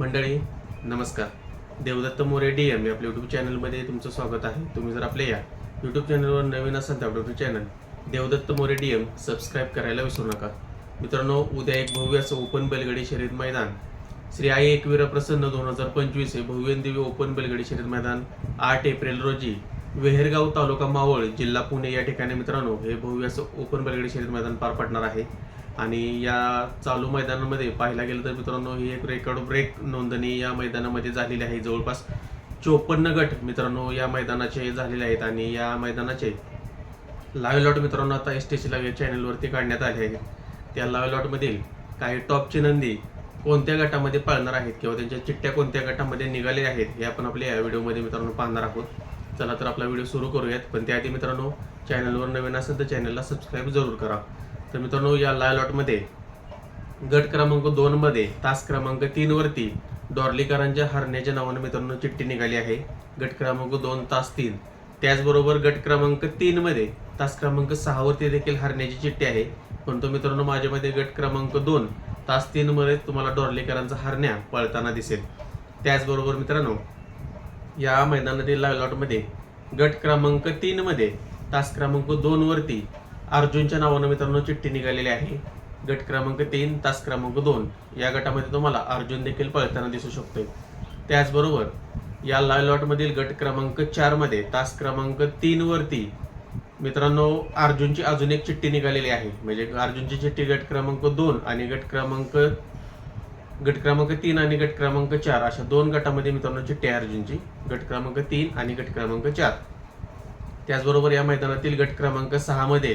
मंडळी नमस्कार. Devdatta More D M आपल्या यूट्यूब चॅनलमध्ये तुमचं स्वागत आहे. तुम्ही जर आपल्या या यूट्यूब चॅनलवर नवीन असाल तर आपलं YouTube channel Devdatta More D M subscribe करायला विसरू नका. मित्रांनो उद्या एक भव्य असं ओपन बेलगडी शर्यत मैदान श्री आई एकवीरा प्रसन्न दोन हजार पंचवीस हे भव्य ओपन बेलगडी शर्यत मैदान आठ एप्रिल रोजी वेहेरगाव तालुका मावळ जिल्हा पुणे या ठिकाणी मित्रांनो हे भव्य असं ओपन बैलगाडी शर्यत मैदान पार पडणार आहे. आणि या चालू मैदानामध्ये पाहायला गेलं तर मित्रांनो ही एक रेकॉर्ड ब्रेक नोंदणी या मैदानामध्ये झालेली आहे. जवळपास चोपन्न गट मित्रांनो या मैदानाचे झालेले आहेत आणि या मैदानाचे लाईव्ह लॉट मित्रांनो आता एस टी सी लाईव्ह चॅनलवरती काढण्यात आले आहेत. त्या लाईव्ह लॉटमधील काही टॉपची नंदी कोणत्या गटामध्ये पाळणार आहेत किंवा त्यांच्या चिठ्ठ्या कोणत्या गटामध्ये निघाले आहेत हे आपण आपल्या या व्हिडिओमध्ये मित्रांनो पाहणार आहोत. चला तर आपला व्हिडिओ सुरू करूयात. पण त्याआधी मित्रांनो चॅनलवर नवीन असेल तर चॅनलला सबस्क्राईब जरूर करा. तर मित्रांनो या लायलॉटमध्ये लॉटमध्ये गट क्रमांक दोनमध्ये तास क्रमांक तीनवरती डॉर्लीकरांच्या हरण्याच्या नावाने मित्रांनो चिठ्ठी निघाली आहे. गट क्रमांक दोन तास तीन. त्याचबरोबर गट क्रमांक तीनमध्ये तास क्रमांक सहावरती देखील हरण्याची चिठ्ठी आहे. पण तो मित्रांनो माझ्यामध्ये गट क्रमांक दोन तास तीनमध्ये तुम्हाला डॉर्लीकरांचा हरण्या पळताना दिसेल. त्याचबरोबर मित्रांनो या मैदानातील लायलॉटमध्ये लॉटमध्ये गट क्रमांक तीनमध्ये तास क्रमांक दोनवरती अर्जुनच्या नावानं मित्रांनो चिठ्ठी निघालेली आहे. गट क्रमांक तीन तास क्रमांक दोन. या गटामध्ये तुम्हाला अर्जुन देखील पळताना दिसू शकतोय. त्याचबरोबर या लाल लॉटमधील गट क्रमांक चारमध्ये तास क्रमांक तीनवरती मित्रांनो अर्जुनची अजून एक चिठ्ठी निघालेली आहे. म्हणजे अर्जुनची चिठ्ठी गट क्रमांक दोन आणि गट क्रमांक गट क्रमांक तीन आणि गट क्रमांक चार अशा दोन गटामध्ये मित्रांनो चिठ्ठी आहे अर्जुनची. गट क्रमांक तीन आणि गट क्रमांक चार. त्याचबरोबर या मैदानातील गट क्रमांक सहामध्ये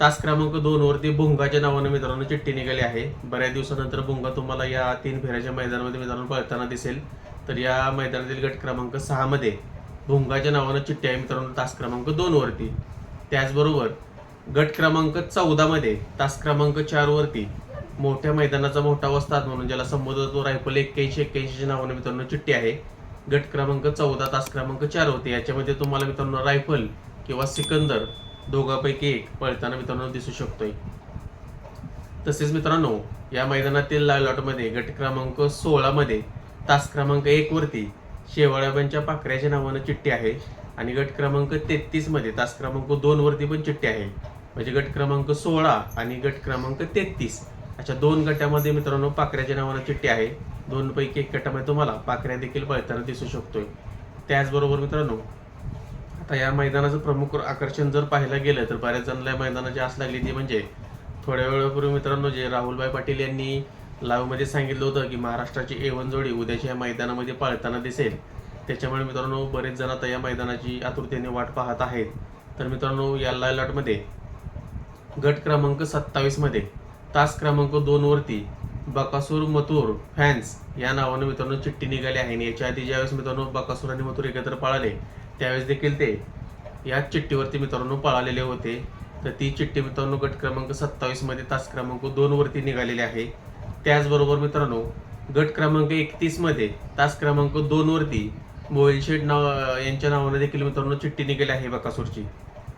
तास क्रमांक दोन वरती भुंगाच्या नावाने मित्रांनो चिठ्ठी निघाली आहे. बऱ्याच दिवसानंतर भुंगा तुम्हाला या तीन फेऱ्याच्या मैदानामध्ये मित्रांनो पळताना दिसेल. तर या मैदानातील गट क्रमांक सहामध्ये भुंगाच्या नावानं चिठ्ठी आहे मित्रांनो तास क्रमांक दोनवरती त्याचबरोबर गट क्रमांक चौदामध्ये तास क्रमांक चारवरती मोठ्या मैदानाचा मोठा वस्ताद म्हणून ज्याला संबोधतो रायफल एक्क्याऐंशी एक्क्याऐंशीच्या नावाने मित्रांनो चिठ्ठी आहे. गट क्रमांक चौदा तास क्रमांक चार होते. याच्यामध्ये तुम्हाला मित्रांनो रायफल किंवा सिकंदर दोघांपैकी एक पळताना मित्रांनो दिसू शकतोय. तसेच मित्रांनो या मैदानातील लाल लॉटमध्ये गट क्रमांक सोळामध्ये तास क्रमांक एक वरती शेवाळ्याबांच्या पाखऱ्याच्या नावानं चिठ्ठी आहे आणि गट क्रमांक तेहतीसमध्ये तास क्रमांक दोन वरती पण चिठ्ठी आहे. म्हणजे गट क्रमांक सोळा आणि गट क्रमांक तेहतीस अशा दोन गटामध्ये मित्रांनो पाखऱ्याच्या नावानं चिठ्ठी आहे. दोनपैकी एक गटामध्ये तुम्हाला पाखऱ्या देखील पळताना दिसू शकतोय. त्याचबरोबर मित्रांनो आता या मैदानाचं प्रमुख आकर्षण जर पाहायला गेलं तर बऱ्याच जणांना या मैदानाची आस लागली ती म्हणजे थोड्या वेळापूर्वी मित्रांनो जे राहुलभाई पाटील यांनी लाईव्हमध्ये सांगितलं होतं की महाराष्ट्राची एवन जोडी उद्याच्या या मैदानामध्ये पाळताना दिसेल. त्याच्यामुळे मित्रांनो बरेच जण आता या मैदानाची आतुरतेने वाट पाहत आहेत. तर मित्रांनो या लायलॉटमध्ये गट क्रमांक सत्तावीसमध्ये तास क्रमांक दोनवरती बकासूर मथुर फॅन्स या नावानं मित्रांनो चिठ्ठी निघाली आहे. आणि याच्या आधी ज्यावेळेस मित्रांनो बकासूर आणि मथुर एकत्र पाळाले त्यावेळेस देखील ते याच चिठ्ठीवरती मित्रांनो पळालेले होते. तर ती चिठ्ठी मित्रांनो गट क्रमांक सत्तावीसमध्ये तास क्रमांक दोनवरती निघालेली आहे. त्याचबरोबर मित्रांनो गट क्रमांक एकतीसमध्ये तास क्रमांक दोनवरती वरती शेठ नाव यांच्या नावाने देखील मित्रांनो चिठ्ठी निघाली आहे बकासूरची.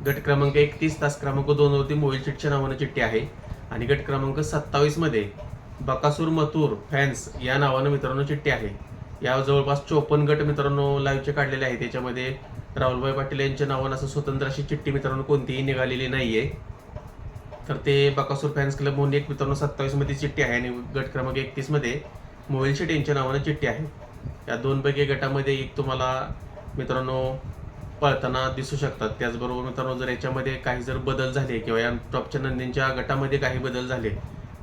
गट क्रमांक एकतीस तास क्रमांक दोनवरती मोहिलशेठच्या शेठच्या नावाने चिठ्ठी आहे. आणि गट क्रमांक सत्तावीसमध्ये बकासूर मथूर फॅन्स या नावानं मित्रांनो चिठ्ठी आहे. या जवळपास चोपन्न गट मित्रांनो लाईव्हचे काढलेले आहेत. त्याच्यामध्ये राहुलभाई पाटील यांच्या नावानं असं स्वतंत्र अशी चिठ्ठी मित्रांनो कोणतीही निघालेली नाही आहे तर ते बकासूर फॅन्स क्लब म्हणून एक मित्रांनो सत्तावीसमध्ये चिठ्ठी आहे आणि गट क्रमांक एकतीसमध्ये मोहिल मोबाईल शेट यांच्या नावानं चिठ्ठी आहे. या दोनपैकी गटामध्ये एक तुम्हाला मित्रांनो पळताना दिसू शकतात. त्याचबरोबर मित्रांनो जर याच्यामध्ये काही जर बदल झाले किंवा या टॉपच्या नंदींच्या गटामध्ये काही बदल झाले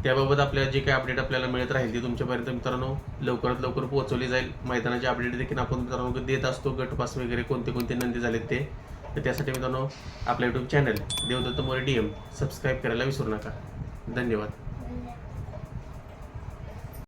त्याबाबत आपल्याला जे काही अपडेट आपल्याला मिळत राहील ती तुमच्यापर्यंत मित्रांनो लवकरात लवकर पोहोचवली जाईल. मैदानाचे अपडेट देखील आपण मित्रांनो देत असतो. गटपास वगैरे कोणते कोणते नंदी झालेत ते. तर त्यासाठी मित्रांनो आपल्या YouTube channel Devdatta More D M subscribe करायला विसरू नका. धन्यवाद.